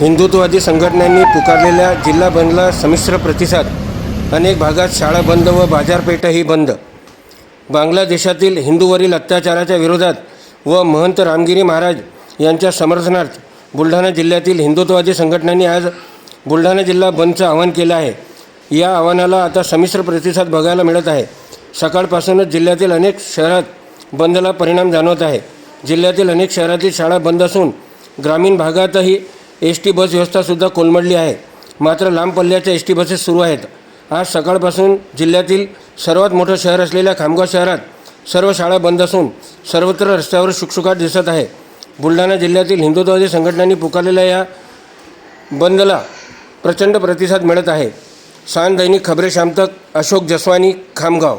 हिंदुत्ववादी संघटनांनी पुकारलेल्या जिल्हा बंदला संमिश्र प्रतिसाद. अनेक भागात शाळा बंद व बाजारपेठाही बंद. बांगलादेशातील हिंदूवरील अत्याचाराच्या विरोधात व महंत रामगिरी महाराज यांच्या समर्थनार्थ बुलढाणा जिल्ह्यातील हिंदुत्ववादी संघटनांनी आज बुलढाणा जिल्हा बंदचं आवाहन केलं आहे. या आव्हानाला आता संमिश्र प्रतिसाद बघायला मिळत आहे. सकाळपासूनच जिल्ह्यातील अनेक शहरात बंदला परिणाम जाणवत आहे. जिल्ह्यातील अनेक शहरातील शाळा बंद असून ग्रामीण भागातही एस टी बस व्यवस्थासुद्धा कोलमडली आहे. मात्र लांब पल्ल्याच्या एस टी बसेस सुरू आहेत. आज सकाळपासून जिल्ह्यातील सर्वात मोठं शहर असलेल्या खामगाव शहरात सर्व शाळा बंद असून सर्वत्र रस्त्यावर शुकशुकाट दिसत आहे. बुलढाणा जिल्ह्यातील हिंदुत्ववादी संघटनांनी पुकारलेल्या या बंदला प्रचंड प्रतिसाद मिळत आहे. सान दैनिक खबरे शामतक अशोक जसवानी खामगाव.